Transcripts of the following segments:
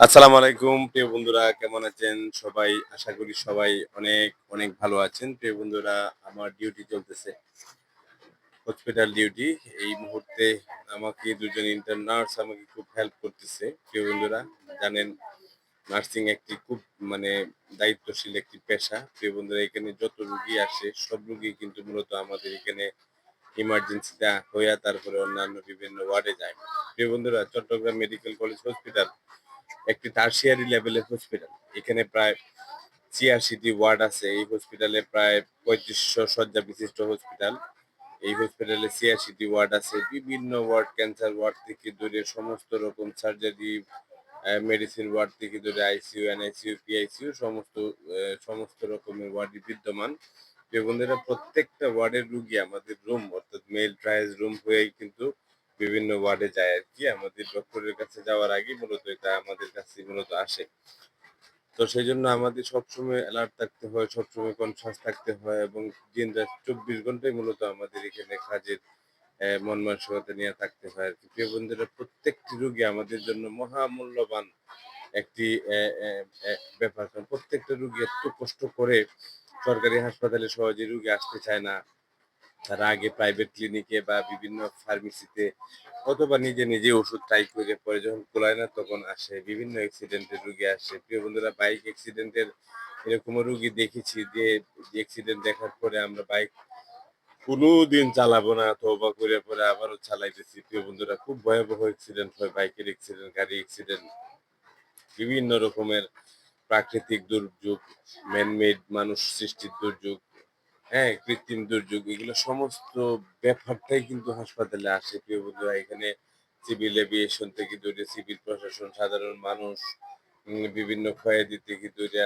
আসসালামু আলাইকুম, প্রিয় বন্ধুরা, কেমন আছেন সবাই? আশা করি সবাই অনেক অনেক ভালো আছেন। প্রিয় বন্ধুরা, আমার ডিউটি চলতেছে হসপিটাল ডিউটি এই মুহূর্তে আমাকে দুজন ইন্টার নার্স আমাকে খুব হেল্প করতেছে। প্রিয় বন্ধুরা, জানেন নার্সিং একটি খুব মানে দায়িত্বশীল একটি পেশা। প্রিয় বন্ধুরা, এখানে যত রুগী আসে, সব রুগী কিন্তু মূলত আমাদের এখানে ইমার্জেন্সিতে হইয়া তারপরে অন্যান্য বিভিন্ন ওয়ার্ডে যায়। প্রিয় বন্ধুরা, চট্টগ্রাম মেডিকেল কলেজ হসপিটাল একটি টার্সিয়ারি লেভেলের হসপিটাল এখানে প্রায় ছিয়াশিটি ওয়ার্ড আছে। এই হসপিটালে প্রায় পঁয়ত্রিশশো শয্যা বিশিষ্ট হসপিটাল এই হসপিটালে ছিয়াশিটি ওয়ার্ড আছে। বিভিন্ন ওয়ার্ড ক্যান্সার ওয়ার্ড থেকে ধরে সমস্ত রকম সার্জারি মেডিসিন ওয়ার্ড থেকে ধরে আইসিইউ এনআইসিইউ পিআইসিইউ সমস্ত সমস্ত রকমের ওয়ার্ডই বিদ্যমান। বন্ধুরা, প্রত্যেকটা ওয়ার্ডের রুগী আমাদের রুম অর্থাৎ মেল ট্রায়াল রুম হয়েই কিন্তু বিভিন্ন ওয়ার্ডে যায় আর কি। আমাদের ডক্টরের কাছে যাওয়ার আগে মূলত এটা আমাদের কাছে মূলত আসে। তো সেই জন্য আমাদের সবসময় অ্যালার্ট থাকতে হয়, সবসময় কনসাস থাকতে হয় এবং দিন রাত চব্বিশ ঘন্টায় মূলত আমাদের এখানে কাজের মন মানসিকতা নিয়ে থাকতে হয় আর কি। প্রিয় বন্ধুরা, প্রত্যেকটি রোগী আমাদের জন্য মহামূল্যবান একটি ব্যাপার। কারণ প্রত্যেকটা রুগী এত কষ্ট করে সরকারি হাসপাতালে সহজে রুগী আসতে চায় না। তারা আগে প্রাইভেট ক্লিনিকে বা বিভিন্ন ফার্মেসিতে অথবা নিজে নিজে ওষুধ ট্রাই করে পরে যখন কুলায় না তখন আসে, বিভিন্ন অ্যাক্সিডেন্টের রুগী আসে। প্রিয় বন্ধুরা বাইক অ্যাক্সিডেন্টের এরকম রুগী দেখেছি যে অ্যাক্সিডেন্ট দেখার পরে আমরা বাইক কোনোদিন চালাবো না তৌবা করে পরে আবারও চালাইতেছি। প্রিয় বন্ধুরা, খুব ভয়াবহ অ্যাক্সিডেন্ট হয় বাইকের অ্যাক্সিডেন্ট গাড়ি অ্যাক্সিডেন্ট বিভিন্ন রকমের প্রাকৃতিক দুর্যোগ ম্যানমেড মানুষ সৃষ্টির দুর্যোগ। হ্যাঁ কৃত্রিম দুর্যোগ, এগুলো সমস্ত ব্যাপারটাই কিন্তু হাসপাতালে আসে। প্রিয় বন্ধুরা, এখানে সিভিল এভিয়েশন থেকে দূরে সিভিল প্রশাসন, সাধারণ মানুষ বিভিন্ন ক্ষয়াদি থেকে দূরে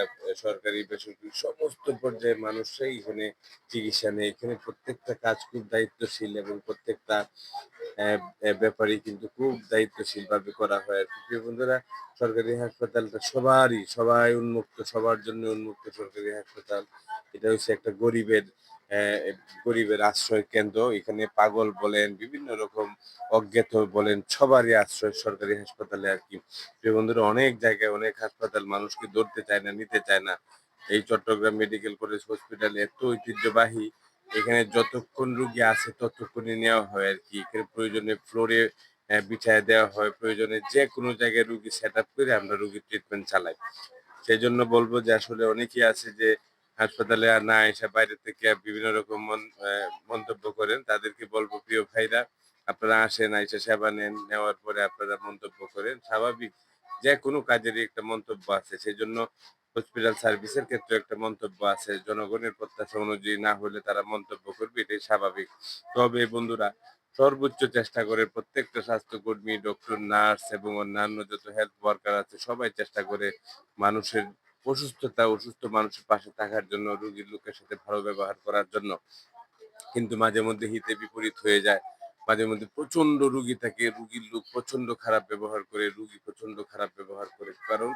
সরকারি বেসরকারি সমস্ত পর্যায়ে মানুষরাই এখানে চিকিৎসা নেয়। এখানে প্রত্যেকটা কাজ খুব দায়িত্বশীল এবং প্রত্যেকটা ব্যাপারই কিন্তু খুব দায়িত্বশীল ভাবে করা হয় আর। প্রিয় বন্ধুরা, সরকারি হাসপাতালটা সবারই, সবাই উন্মুক্ত, সবার জন্য উন্মুক্ত সরকারি হাসপাতাল। এটা হচ্ছে একটা গরিবের গরিবের আশ্রয় কেন্দ্র। এখানে পাগল বলেন, বিভিন্ন রকম অজ্ঞাত বলেন, সবারই আশ্রয় সরকারি হাসপাতালে আর কি। প্রিয় বন্ধুরা, অনেক জায়গায় অনেক হাসপাতাল মানুষকে ধরতে চায় না, নিতে চায় না। এই চট্টগ্রাম মেডিকেল কলেজ হসপিটাল এত ঐতিহ্যবাহী এখানে যতক্ষণ রুগী আছে ততক্ষণই নেওয়া হয় আর কি। এখানে প্রয়োজনে ফ্লোরে বিছায় দেওয়া হয়। প্রয়োজনে যে কোনো জায়গায় রুগী সেট আপ করে আমরা রুগীর ট্রিটমেন্ট চালাই। সেই জন্য বলব যে আসলে অনেকেই আছে যে হাসপাতালে আর না এসে বাইরে থেকে বিভিন্ন রকম মন- মন্তব্য করেন। তাদেরকে বলব, প্রিয় ভাইরা, আপনারা আসেন এসে সেবা নেন। নেওয়ার পরে আপনারা মন্তব্য করেন। স্বাভাবিক যে কোনো কাজেরই একটা মন্তব্য আছে। সেই জন্য হসপিটাল সার্ভিসের ক্ষেত্রে একটা মন্তব্য আছে, জনগণের প্রত্যাশা অনুযায়ী না হলে তারা মন্তব্য করবে, এটাই স্বাভাবিক। তবে বন্ধুরা, সর্বোচ্চ চেষ্টা করে প্রত্যেকটা স্বাস্থ্যকর্মী, ডক্টর, নার্স এবং অন্যান্য যত হেলথ ওয়ার্কার আছে, সবাই চেষ্টা করে মানুষের অসুস্থতা, অসুস্থ মানুষের পাশে থাকার জন্য, রোগীর লোকের সাথে ভালো ব্যবহার করার জন্য। কিন্তু মাঝে মধ্যে হিতে বিপরীত হয়ে যায়। মাঝে মধ্যে প্রচণ্ড রুগী থাকে, রুগীর লোক প্রচণ্ড খারাপ ব্যবহার করে, রুগী প্রচণ্ড খারাপ ব্যবহার করে। কারণ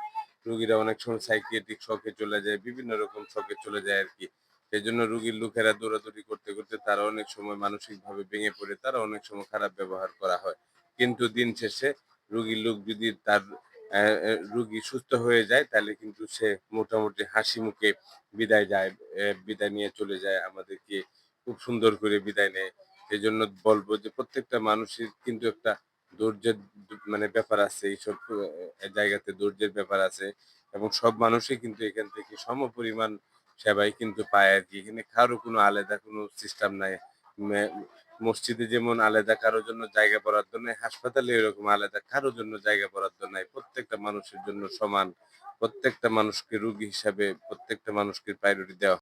রুগীরা অনেক সময় সাইকিয়াট্রিক শখে চলে যায়, বিভিন্ন রকম শখে চলে যায় আর কি সেই জন্য রুগীর লোকেরা দৌড়াদৌড়ি করতে করতে তারা অনেক সময় মানসিকভাবে ভেঙে পড়ে, তারা অনেক সময় খারাপ ব্যবহার করা হয়। কিন্তু দিন শেষে রুগীর লোক যদি তার রুগী সুস্থ হয়ে যায়, তাহলে কিন্তু সে মোটামুটি হাসি মুখে বিদায় যায় বিদায় নিয়ে চলে যায়, আমাদেরকে খুব সুন্দর করে বিদায় নেয়। সেই জন্য বলব যে প্রত্যেকটা মানুষের কিন্তু একটা ধৈর্যের মানে ব্যাপার আছে, এইসব জায়গাতে ধৈর্যের ব্যাপার আছে এবং সব মানুষই কিন্তু এখান থেকে সম পরিমাণ সেবাই কিন্তু পায় আর কি। এখানে কারও কোনো আলাদা কোনো সিস্টেম নাই। মসজিদে যেমন আলাদা কারোর জন্য জায়গা বরাদ্দ নাই, হাসপাতালে এরকম আলাদা কারোর জন্য জায়গা বরাদ্দ নাই। প্রত্যেকটা মানুষের জন্য সমান, প্রত্যেকটা মানুষকে রুগী হিসাবে প্রত্যেকটা মানুষকে প্রায়োরিটি দেওয়া